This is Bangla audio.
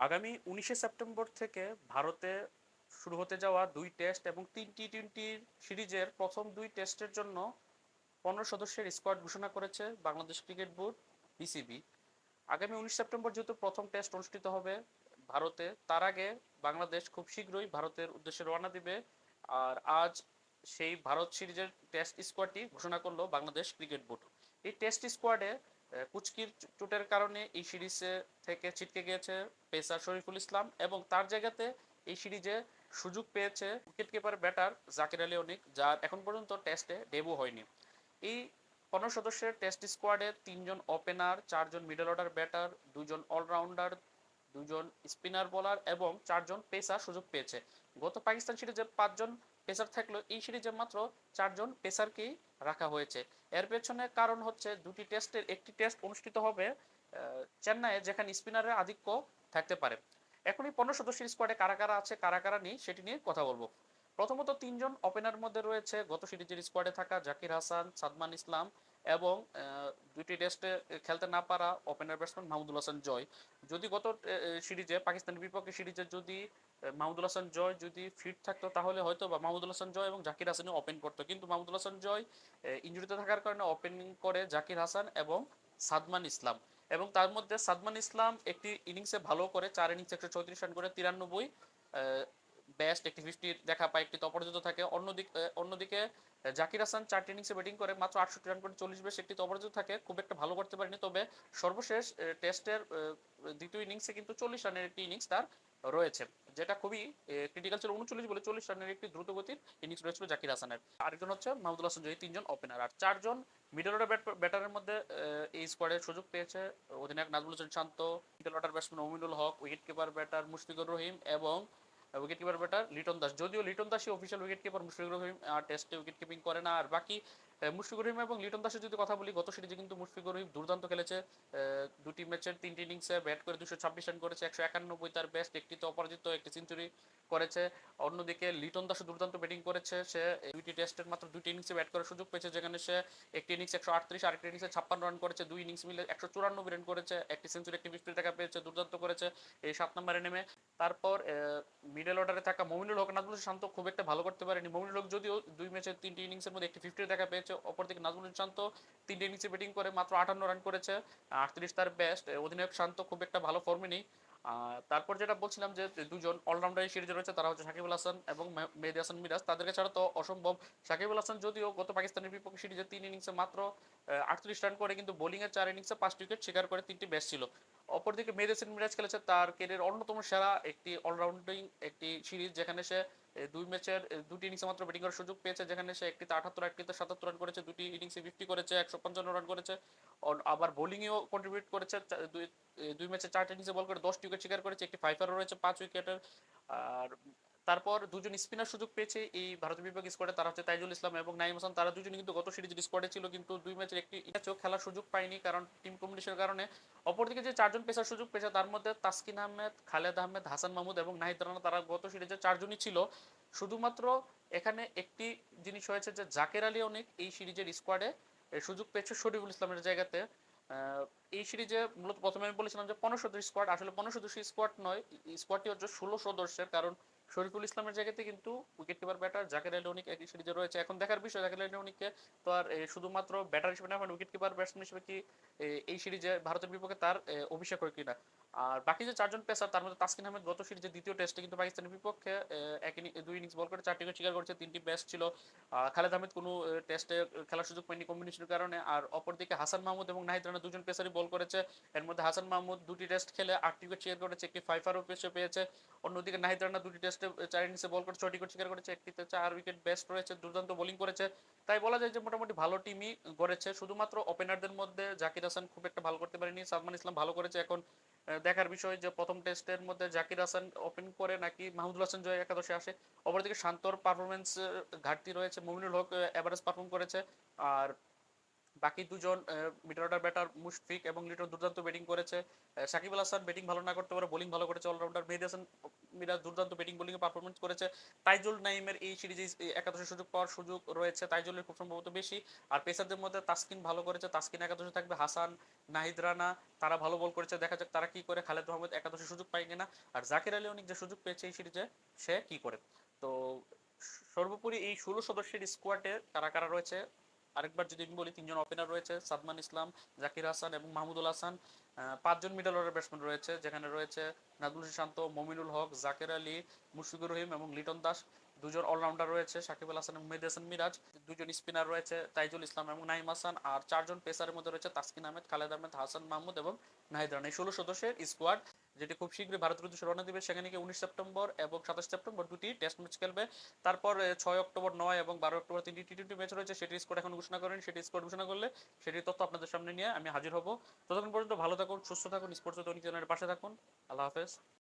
আগামী উনিশে সেপ্টেম্বর থেকে ভারতে শুরু হতে যাওয়া দুই টেস্ট এবং তিন টি টোয়েন্টির সিরিজের প্রথম দুই টেস্টের জন্য পনেরো সদস্যের স্কোয়াড ঘোষণা করেছে বাংলাদেশ ক্রিকেট বোর্ড বিসিবি আগামী উনিশ সেপ্টেম্বর যেহেতু প্রথম টেস্ট অনুষ্ঠিত হবে ভারতে, তার আগে বাংলাদেশ খুব শীঘ্রই ভারতের উদ্দেশ্যে রওনা দিবে। আর আজ সেই ভারত সিরিজের টেস্ট স্কোয়াডটি ঘোষণা করল বাংলাদেশ ক্রিকেট বোর্ড। এই টেস্ট স্কোয়াডে কুচকির চোটের কারণে এই সিরিজে থেকে ছিটকে গিয়েছে পেসার শরীফুল ইসলাম এবং তার জায়গাতে এই সিরিজে সুযোগ পেয়েছে wicket keeper batter Jakir Ali Anik, যার এখন পর্যন্ত টেস্টে ডেবু হয়নি। এই পনেরো সদস্যের টেস্ট স্কোয়াডে তিনজন ওপেনার, চারজন মিডল অর্ডার ব্যাটার, দুজন অলরাউন্ডার, দুজন স্পিনার বোলার এবং চারজন পেসার সুযোগ পেয়েছে। গত পাকিস্তান সিরিজে পাঁচজন পেসার থাকলেও এই সিরিজে মাত্র চারজন পেসারকেই রাখা হয়েছে। এর পেছনে কারণ হচ্ছে দুটি টেস্টের, একটি টেস্ট অনুষ্ঠিত হবে চেন্নাইয়ে, যেখানে স্পিনারের আধিক্য থাকতে পারে। এখনই পনেরো সদস্যের স্কোয়াডে কারা কারা আছে, কারা কারা নেই, সেটি নিয়ে কথা বলব। প্রথমত তিনজন ওপেনার মধ্যে রয়েছে, গত সিরিজের স্কোয়াডে থাকা জাকির হাসান, সাদমান ইসলাম এবং দুটি টেস্টে খেলতে না পারা ওপেনার ব্যাটসম্যান মাহমুদুল হাসান জয়। যদি গত সিরিজে, পাকিস্তানের বিপক্ষে সিরিজে যদি মাহমুদুল হাসান জয় যদি ফিট থাকতো, তাহলে হয়তো বা মাহমুদুল হাসান জয় এবং জাকির হাসানও ওপেন করতো। কিন্তু মাহমুদুল হাসান জয় ইঞ্জুরিতে থাকার কারণে ওপেনিং করে জাকির হাসান এবং সাদমান ইসলাম। এবং তার মধ্যে সাদমান ইসলাম একটি ইনিংসে ভালো করে চার ইনিংসে একশো চৌত্রিশ রান করে তিরানব্বই বেস্ট একটি ফিফটি দেখা পায়, একটি অপরাজিত থাকে। অন্যদিকে অন্যদিকে জাকির হাসান চারটি ইনিংসে ব্যাটিং করে মাত্র আটষট্টি রান করে চল্লিশ বেশ একটি অপরাজিত থাকে, খুব একটা ভালো করতে পারেনি, তবে সর্বশেষ টেস্টের দ্বিতীয় ইনিংসে কিন্তু চল্লিশ রানের একটি ইনিংস তার রয়েছে, যেটা খুবই ক্রিটিক্যাল ছিল উনচল্লিশ বলে চল্লিশ রানের একটি দ্রুতগতির ইনিংস রয়েছিল জাকির হাসানের। আরেকজন হচ্ছে মাহমুদুল হাসান জয়ী, তিনজন ওপেনার আর চারজন মিডল অর্ডার ব্যাটারের মধ্যে এই স্কোয়াডে সুযোগ পেয়েছে অধিনায়ক Najmul Hossain Shanto middle order batsman Aminul Haque wicket keeper batter Mushfiqur Rahim এবং wicket keeper batter Liton Das যদিও Liton দাসই official wicket keeper Mushfiqur Rahim টেস্টে উইকেট কিপিং করে না। আর বাকি মুশফিকুর রহিম এবং লিটন দাসের যদি কথা বলি, গত সিরিজে কিন্তু মুশফিকুর রহিম দুর্দান্ত খেলেছে। দুটি ম্যাচের তিনটি ইনিংসে ব্যাট করে দুশো ছাব্বিশ রান করেছে, একশো একানব্বই তার বেস্ট একটি তো অপরাজিত, একটি সেঞ্চুরি করেছে। অন্যদিকে লিটন দাসও দুর্দান্ত ব্যাটিং করেছে, সে দুইটি টেস্টের মাত্র দুইটি ইনিংসে ব্যাট করার সুযোগ পেয়েছে, যেখানে সে একটি ইনিংস একশো আটত্রিশ, আরেকটি ইনিংসে ছাপ্পান্ন রান করেছে, দুই ইনিংস মিলে একশো চুরানব্বই রান করেছে, একটি সেঞ্চুরি একটি ফিফটি টাকা পেয়েছে, দুর্দান্ত করেছে এই সাত নম্বরে নেমে। তারপর মিডল অর্ডারে থাকা মমিনুল হক, নাজমুল শান্ত খুব একটা ভালো করতে পারেনি। মমিনুল হক যদিও দুই ম্যাচের তিনটি ইনিংসের মধ্যে একটি ফিফটি টাকা পেয়েছে অপরদিকে নাজমুল শান্ত তিনটি ইনিংসে ব্যাটিং করে মাত্র আটান্ন রান করেছে। আটত্রিশ তার বেস্ট অধিনায়ক শান্ত খুব একটা ভালো ফর্মে নেই। তারপর যেটা বলছিলাম যে দুজন অলরাউন্ডার এই সিরিজে রয়েছে, তারা হচ্ছে সাকিবুল হাসান এবং মেহেদী হাসান মিরাজ। তাদেরকে ছাড়া তো অসম্ভব। সাকিবুল হাসান যদিও গত পাকিস্তানের বিপক্ষে সিরিজে তিন ইনিংসে মাত্র আটত্রিশ রান করে, কিন্তু বোলিং এর চার ইনিংসে পাঁচটি উইকেট শিকার করে তিনটি ব্যাস ছিল। অপরদিকে মেরেসিন মিরাজ খেলেছে তার কেরিয়ার অন্যতম সেরা একটি অলরাউন্ডিং একটি সিরিজ, যেখানে সে দুই ম্যাচের দুটি ইনিংসে মাত্র ব্যাটিং করার সুযোগ পেয়েছে, যেখানে সে একটিতে আঠাত্তর একটিতে সাতাত্তর রান করেছে, দুটি ইনিংসে ফিফটি করেছে, একশো পঞ্চান্ন রান করেছে। আবার বোলিংয়েও কন্ট্রিবিউট করেছে দুই ম্যাচে চারটি ইনিংসে বল করে দশটি উইকেট শিকার করেছে, একটি ফাইভার রয়েছে, পাঁচ উইকেটের আর তারপর দুজন স্পিনার সুযোগ পেয়েছে এই ভারতের বিপক্ষে স্কোয়াডে তারা হচ্ছে তাইজুল ইসলাম এবং নাইম হাসান। তারা দুজনে কিন্তু গত সিরিজের স্কোয়াডে ছিল, কিন্তু দুই ম্যাচের একটি ম্যাচও খেলার সুযোগ পায়নি, কারণ টিম কম্বিনেশনের কারণে। অপরদিকে যে চারজন পেসার সুযোগ পেয়েছে, তার মধ্যে তাসকিন আহমেদ, খালেদ আহমেদ, হাসান মাহমুদ এবং নাহিদ রানা, তারা গত সিরিজে চারজনই ছিল। শুধুমাত্র এখানে একটি জিনিস হয়েছে যে জাকের আলী অনেক এই সিরিজের স্কোয়াডে সুযোগ পেয়েছে শরীফুল ইসলামের জায়গাতে। এই সিরিজে মূলত প্রথমে আমি বলেছিলাম যে পনেরো সদস্য স্কোয়াড আসলে পনেরো সদস্য স্কোয়াড নয় স্কোয়াডটি হচ্ছে ষোলো সদস্যের, কারণ শরীফুল ইসলামের জায়গাতে কিন্তু wicket keeper batter Jaker Ali Anik একই সিরিজে রয়েছে। এখন দেখার বিষয়, জাকের আলী অনিককে তো আর শুধুমাত্র ব্যাটার হিসেবে না উইকেট কিপার ব্যাটসম্যান হিসেবে কি এই সিরিজে ভারতের বিপক্ষে তার অভিষেক হয় কিনা। আর বাকি যে চারজন পেসার, তার মধ্যে তাসকিন আহমেদ গত সিরিজে দ্বিতীয় টেস্টে কিন্তু পাকিস্তানের বিপক্ষে এক দুই ইনিংস বল করে চারটি শিকার করেছে, তিনটি বেস্ট ছিল। খালেদ আহমেদ কোনো টেস্টে খেলার সুযোগ পায়নি কম্বিনেশনের কারণে। আর অপরদিকে হাসান মাহমুদ এবং নাহিদ রানা দুজন পেসারই বল করেছে। এর মধ্যে হাসান মাহমুদ দুটি টেস্ট খেলে আটটি উইকেট শিকার করেছে, একটি ফাইফারও পেছে পেয়েছে। অন্যদিকে নাহিদ রানা দুটি টেস্টে চার ইনিংসে বল করে ছয়টি উইকেট শিকার করেছে, একটিতে চার উইকেট বেস্ট রয়েছে, দুর্দান্ত বোলিং করেছে। তাই বলা যায় যে মোটামুটি ভালো টিমই গড়েছে। শুধুমাত্র ওপেনারদের মধ্যে জাকির হাসান খুব একটা ভালো করতে পারেনি। সালমান ইসলাম ভালো করেছে এখন। দেখার বিষয় যে প্রথম টেস্টের মধ্যে জাকির হাসান ওপেন করে নাকি মাহমুদুল হাসান জয় একাদশে আসে। অপরদিকে শান্তর পারফরমেন্স ঘাটতি রয়েছে। মুমিনুল হক এভারেজ পারফর্ম করেছে। আর বাকি দুজন মিডল অর্ডার ব্যাটার মুশফিক এবং লিটন দুর্দান্ত ব্যাটিং করেছে। সাকিব আল হাসান ব্যাটিং ভালো না করতে পারে, বোলিং ভালো করেছে, অলরাউন্ডার মেহেদি হাসান, মিরাজ দুর্দান্ত ব্যাটিং, বোলিং পারফরমেন্স করেছে। তাইজুল নাইমের এই সিরিজে একাদশে সুযোগ পাওয়ার সুযোগ রয়েছে, তাইজুলের খুব সম্ভবত বেশি। আর পেসারদের মধ্যে তাসকিন ভালো করেছে, তাসকিন একাদশে থাকবে হাসান, নাহিদ রানা, তারা ভালো বল করেছে, দেখা যাক তারা কি করে, খালেদ মাহমুদ একাদশে সুযোগ পায় কিনা। আর জাকির আলী অনেক যে সুযোগ পেয়েছে এই সিরিজে, সে কি করে? তো সর্বোপরি এই ষোলো সদস্যের স্কোয়াডে কারা কারা রয়েছে? আরেকবার যদি আমি বলি, তিনজন ওপেনার রয়েছে, সাদমান ইসলাম, জাকির হাসান এবং মাহমুদুল হাসান। পাঁচজন মিডল অর্ডার ব্যাটসম্যান রয়েছে, যেখানে রয়েছে নাজমুল শান্ত মমিনুল হক, জাকের আলী, মুশফিকুর রহিম এবং লিটন দাস। দুজন অলরাউন্ডার রয়েছে, সাকিব আল হাসান মেহেদি হাসান মিরাজ। দুজন স্পিনার রয়েছে, তাইজুল ইসলাম এবং নাইম হাসান। আর চারজন পেসারের মধ্যে রয়েছে তাসকিন আহমেদ, খালেদ আহমেদ, হাসান মাহমুদ এবং নাহিদ রানা। এই ষোলো সদস্যের স্কোয়াড যেটি খুব শীঘ্রই ভারতের উদ্দেশ্যে রওনা দিবে, সেখানে গিয়ে উনিশ সেপ্টেম্বর এবং সাতাশ সেপ্টেম্বর দুটি টেস্ট ম্যাচ খেলবে। তারপর ছয় অক্টোবর নয় এবং বারো অক্টোবর তিনটি টি টোয়েন্টি ম্যাচ রয়েছে সেটি স্কোর এখন ঘোষণা করেন সেটি স্কোর ঘোষণা করলে সেটির তথ্য আপনাদের সামনে নিয়ে আমি হাজির হব। ততক্ষণ পর্যন্ত ভালো থাকুন, সুস্থ থাকুন স্পোর্টস চ্যানেলের পাশে থাকুন। আল্লাহ হাফেজ।